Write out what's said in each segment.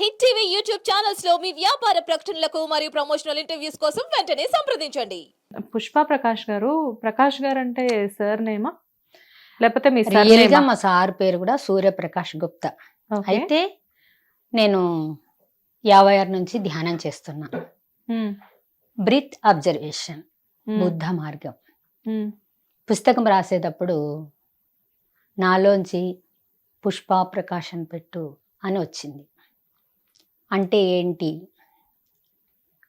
Hit TV YouTube ఛానల్స్లో మీ వ్యాపార ప్రకటనలకు మరియు ప్రమోషనల్ ఇంటర్వ్యూస్ కోసం వెంటనే సంప్రదించండి. పుష్ప ప్రకాష్ గారు ప్రకాష్ గారు అంటే సార్ నేమా? లేకపోతే మీ సార్గా మా సార్ పేరు కూడా సూర్యప్రకాష్ గుప్తా. అయితే నేను యాభై ఆరు నుంచి ధ్యానం చేస్తున్నా. Breath observation Buddha Margam. పుస్తకం రాసేటప్పుడు నాలోంచి పుష్ప ప్రకాశం పెట్టు అని వచ్చింది. అంటే ఏంటి?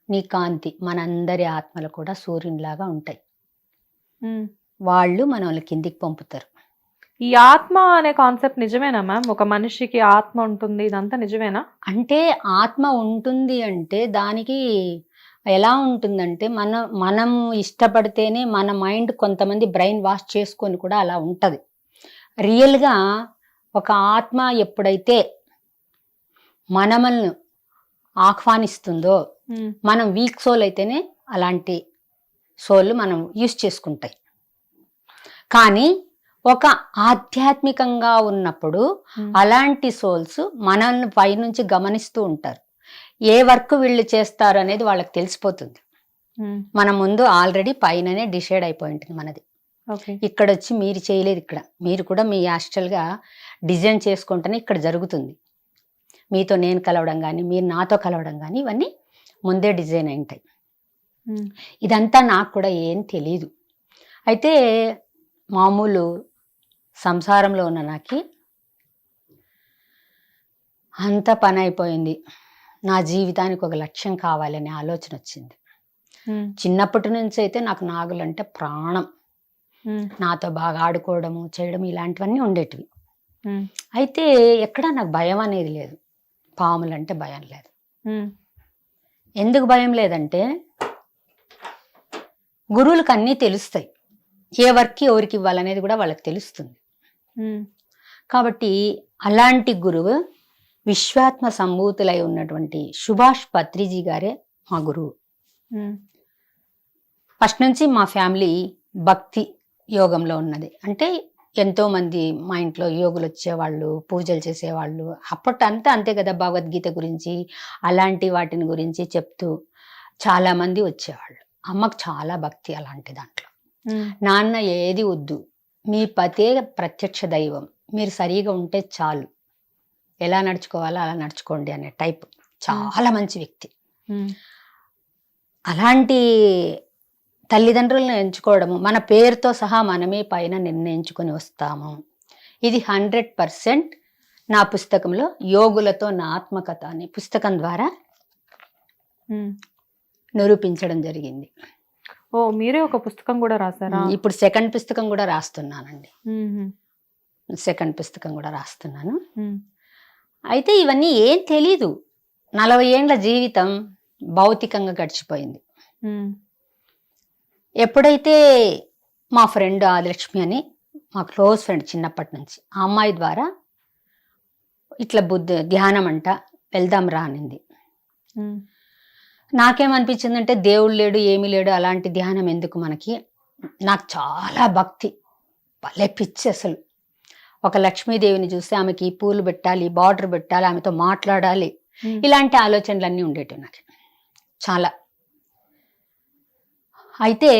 నీ కాంతి మనందరి ఆత్మలు కూడా సూర్యునిలాగా ఉంటాయి. వాళ్ళు మనల్ని కిందికి పంపుతారు. ఈ ఆత్మ అనే కాన్సెప్ట్ నిజమేనా మ్యామ్? ఒక మనిషికి ఆత్మ ఉంటుంది ఇదంతా నిజమేనా? అంటే ఆత్మ ఉంటుంది అంటే దానికి ఎలా ఉంటుందంటే మన మనం ఇష్టపడితేనే మన మైండ్ కొంతమంది బ్రెయిన్ వాష్ చేసుకొని కూడా అలా ఉంటుంది. రియల్గా ఒక ఆత్మ ఎప్పుడైతే మనమల్ని ఆహ్వానిస్తుందో మనం వీక్ సోల్ అయితేనే అలాంటి సోల్ మనం యూస్ చేసుకుంటాయి. కానీ ఒక ఆధ్యాత్మికంగా ఉన్నప్పుడు అలాంటి సోల్స్ మనల్ని పైనుంచి గమనిస్తూ ఉంటారు. ఏ వర్క్ వీళ్ళు చేస్తారు అనేది వాళ్ళకి తెలిసిపోతుంది. మన ముందు ఆల్రెడీ పైననే డిసైడ్ అయిపోయి ఉంటుంది మనది. ఇక్కడ వచ్చి మీరు చేయలేదు ఇక్కడ. మీరు కూడా మీ యాస్ట్రల్గా డిజైన్ చేసుకుంటేనే ఇక్కడ జరుగుతుంది. మీతో నేను కలవడం కానీ మీరు నాతో కలవడం కానీ ఇవన్నీ ముందే డిజైన్ అయి ఉంటాయి ఇదంతా నాకు కూడా ఏం తెలియదు అయితే మామూలు సంసారంలో ఉన్న నాకు అంత పని అయిపోయింది. నా జీవితానికి ఒక లక్ష్యం కావాలనే ఆలోచన వచ్చింది. చిన్నప్పటి నుంచి అయితే నాకు నాగులంటే ప్రాణం. నాతో బాగా ఆడుకోవడము చేయడం ఇలాంటివన్నీ ఉండేటివి. అయితే ఎక్కడ నాకు భయం అనేది లేదు. పాములంటే భయం లేదు. ఎందుకు భయం లేదంటే గురువులకు అన్నీ తెలుస్తాయి. ఏ వర్క్కి ఎవరికి ఇవ్వాలనేది కూడా వాళ్ళకి తెలుస్తుంది. కాబట్టి అలాంటి గురువు విశ్వాత్మ సంభూతులై ఉన్నటువంటి సుభాష్ పత్రిజీ గారే మా గురువు. ఫస్ట్ నుంచి మా ఫ్యామిలీ భక్తి యోగంలో ఉన్నది. అంటే ఎంతో మంది మా ఇంట్లో యోగులు వచ్చేవాళ్ళు పూజలు చేసేవాళ్ళు. అప్పటంతా అంతే కదా భగవద్గీత గురించి అలాంటి వాటిని గురించి చెప్తూ చాలా మంది వచ్చేవాళ్ళు. అమ్మకు చాలా భక్తి అలాంటి దాంట్లో. నాన్న ఏది వద్దు. మీ పతే ప్రత్యక్ష దైవం. మీరు సరిగా ఉంటే చాలు. ఎలా నడుచుకోవాలో అలా నడుచుకోండి అనే టైప్. చాలా మంచి వ్యక్తి. అలాంటి తల్లిదండ్రులను ఎంచుకోవడము మన పేరుతో సహా మనమే పైన నిర్ణయించుకొని వస్తాము. ఇది హండ్రెడ్ పర్సెంట్ నా పుస్తకంలో యోగులతో నా ఆత్మకథ అనే పుస్తకం ద్వారా నిరూపించడం జరిగింది. ఓ మీరే ఒక పుస్తకం కూడా రాసారా ఇప్పుడు సెకండ్ పుస్తకం కూడా రాస్తున్నానండి. సెకండ్ పుస్తకం కూడా రాస్తున్నాను. అయితే ఇవన్నీ ఏం తెలీదు. నలభై ఏండ్ల జీవితం భౌతికంగా గడిచిపోయింది. ఎప్పుడైతే మా ఫ్రెండ్ ఆదిలక్ష్మి అని మా క్లోజ్ ఫ్రెండ్ చిన్నప్పటి నుంచి ఆ అమ్మాయి ద్వారా ఇట్లా బుద్ధి ధ్యానం అంట వెళ్దాం రా అనింది. నాకేమనిపించిందంటే దేవుడు లేడు ఏమీ లేడు అలాంటి ధ్యానం ఎందుకు మనకి? నాకు చాలా భక్తి భలే పిచ్చి అసలు. ఒక లక్ష్మీదేవిని చూస్తే ఆమెకి ఈ పూలు పెట్టాలి బార్డర్ పెట్టాలి ఆమెతో మాట్లాడాలి. ఇలాంటి ఆలోచనలన్నీ ఉండేటివి నాకు. చాలా. అయితే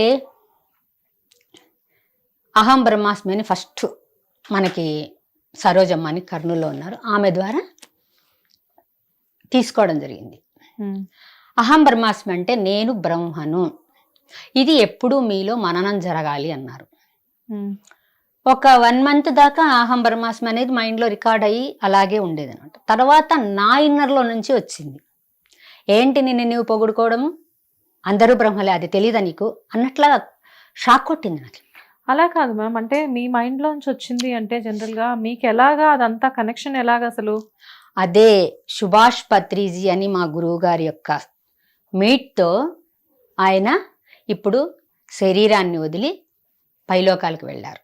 అహం బ్రహ్మాస్మి అని ఫస్ట్ మనకి సరోజమ్మ అని కర్నూలులో ఉన్నారు. ఆమె ద్వారా తీసుకోవడం జరిగింది. అహం బ్రహ్మాస్మి అంటే నేను బ్రహ్మను. ఇది ఎప్పుడూ మీలో మననం జరగాలి అన్నారు. ఒక వన్ మంత్ దాకా అహం బ్రహ్మాస్మి అనేది మైండ్లో రికార్డ్ అయ్యి అలాగే ఉండేది అనమాట తర్వాత నా ఇన్నర్లో నుంచి వచ్చింది. ఏంటి నిన్ను నువ్వు పొగుడుకోవడము? అందరూ బ్రహ్మలే అది తెలీదా నీకు? అన్నట్లా షాక్ కొట్టింది నాకు. అలా కాదు మ్యామ్. అంటే మీ మైండ్ లోంచి వచ్చింది అంటే జనరల్గా మీకు ఎలాగా అదంతా కనెక్షన్ ఎలాగా అసలు? అదే సుభాష్ పత్రిజీ అని మా గురువు గారి యొక్క మీట్తో ఆయన ఇప్పుడు శరీరాన్ని వదిలి పైలోకాలకు వెళ్ళారు.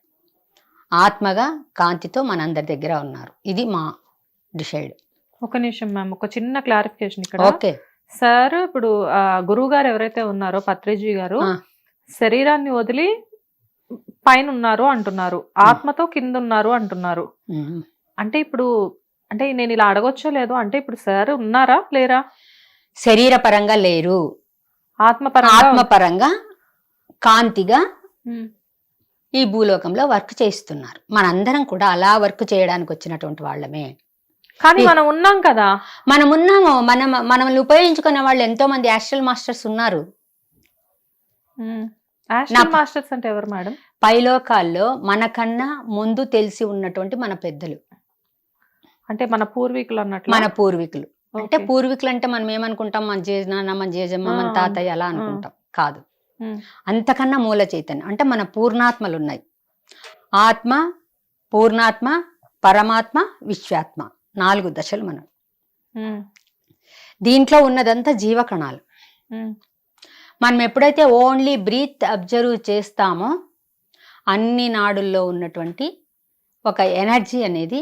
ఆత్మగా కాంతితో మనందరి దగ్గర ఉన్నారు. ఇది మా డిసైడ్. ఒక నిమిషం మ్యామ్. ఒక చిన్న క్లారిఫికేషన్ ఇక్కడ. ఓకే. సార్ ఇప్పుడు ఆ, గురువు గారు ఎవరైతే ఉన్నారో పత్రిజీ గారు ఆ. శరీరాన్ని వదిలి పైన ఉన్నారు అంటున్నారు ఆత్మతో కింద ఉన్నారు అంటున్నారు. ఉమ్. అంటే ఇప్పుడు అంటే నేను ఇలా అడగొచ్చో లేదో అంటే ఇప్పుడు సార్ ఉన్నారా లేరా? శరీరపరంగా లేరు. ఆత్మపరంగా ఆత్మపరంగా కాంతిగా ఉమ్, ఈ భూలోకంలో వర్క్ చేస్తున్నారు. మనందరం కూడా అలా వర్క్ చేయడానికి వచ్చినటువంటి వాళ్ళమే. కానీ మనం ఉన్నాం కదా. మనం ఉన్నాము. మనం మనల్ని ఉపయోగించుకునే వాళ్ళు ఎంతో మంది యాస్ట్రల్ మాస్టర్స్ ఉన్నారు మాస్టర్స్ అంటే ఎవరు మేడం? పైలోకాల్లో మనకన్నా ముందు తెలిసి ఉన్నటువంటి మన పెద్దలు. అంటే మన పూర్వీకులు అన్నట్లు? మన పూర్వీకులు. అంటే. పూర్వీకులు అంటే మనం ఏమనుకుంటాం? మన జేజనాన్న మన జేజమ్మ మన తాతయ్య అలా అనుకుంటాం. కాదు. అంతకన్నా మూల చైతన్యం. అంటే మన పూర్ణాత్మలు ఉన్నాయి. ఆత్మ పూర్ణాత్మ పరమాత్మ విశ్వాత్మ. నాలుగు దశలు మనం దీంట్లో ఉన్నదంతా జీవకణాలు. మనం ఎప్పుడైతే ఓన్లీ బ్రీత్ అబ్జర్వ్ చేస్తామో అన్ని నాడుల్లో ఉన్నటువంటి ఒక ఎనర్జీ అనేది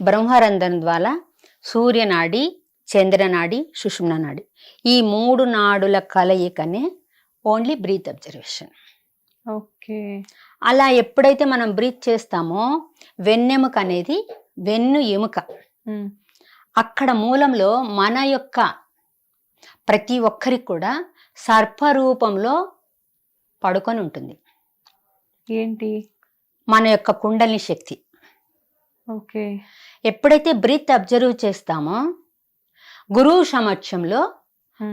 బ్రహ్మరంధ్రం ద్వారా సూర్యనాడి చంద్రనాడి సుషుమ్న నాడి. ఈ మూడు నాడుల కలయికనే ఓన్లీ బ్రీత్ అబ్జర్వేషన్. ఓకే. అలా ఎప్పుడైతే మనం బ్రీత్ చేస్తామో వెన్నెముక అనేది వెన్ను ఎముక. అక్కడ మూలంలో మన యొక్క ప్రతి ఒక్కరికి కూడా సర్పరూపంలో పడుకొని ఉంటుంది. ఏంటి? మన యొక్క కుండలిని శక్తి. ఓకే. ఎప్పుడైతే బ్రీత్ అబ్జర్వ్ చేస్తామో గురువు సమక్షంలో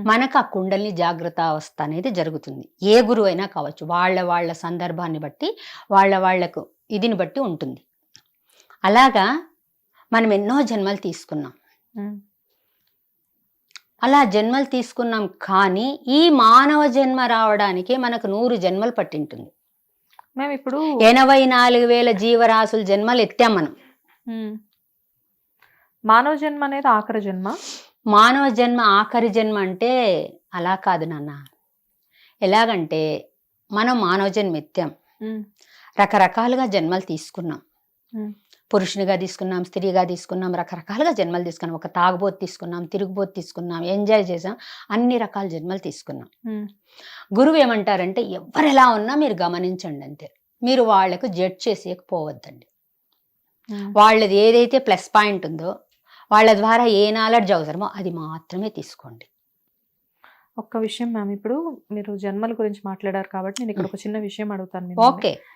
మనకు ఆ కుండలిని జాగ్రత్త అవస్థ అనేది జరుగుతుంది. ఏ గురువు అయినా కావచ్చు వాళ్ళ వాళ్ళ సందర్భాన్ని బట్టి వాళ్ళ వాళ్ళకు ఇదిని బట్టి ఉంటుంది. అలాగా మనం ఎన్నో జన్మలు తీసుకున్నాం. అలా జన్మలు తీసుకున్నాం కానీ ఈ మానవ జన్మ రావడానికి మనకు నూరు జన్మలు పట్టింటుంది. మేము ఇప్పుడు ఎనభై నాలుగు వేల జీవరాశుల జన్మలు ఎత్తాం మనం. మానవ జన్మ అనేది ఆఖరి జన్మ? మానవ జన్మ ఆఖరి జన్మ అంటే అలా కాదు నాన్న. ఎలాగంటే మనం మానవ జన్మ ఎత్తాం. రకరకాలుగా జన్మలు తీసుకున్నాం. పురుషునిగా తీసుకున్నాం స్త్రీగా తీసుకున్నాం రకరకాలుగా జన్మలు తీసుకున్నాం. ఒక తాగుబోతు తీసుకున్నాం తిరుగుబోతు తీసుకున్నాం ఎంజాయ్ చేసాం అన్ని రకాల జన్మలు తీసుకున్నాం. గురువు ఏమంటారంటే ఎవరు ఎలా ఉన్నా మీరు గమనించండి అంతే. మీరు వాళ్ళకు జడ్జ్ చేసేయకపోవద్దండి. వాళ్ళది ఏదైతే ప్లస్ పాయింట్ ఉందో వాళ్ళ ద్వారా ఏ నాలెడ్జ్ అవసరమో అది మాత్రమే తీసుకోండి. ఒక్క విషయం మ్యామ్ ఇప్పుడు మీరు జన్మల గురించి మాట్లాడారు కాబట్టి నేను ఇక్కడ ఒక చిన్న విషయం అడుగుతాను. ఓకే.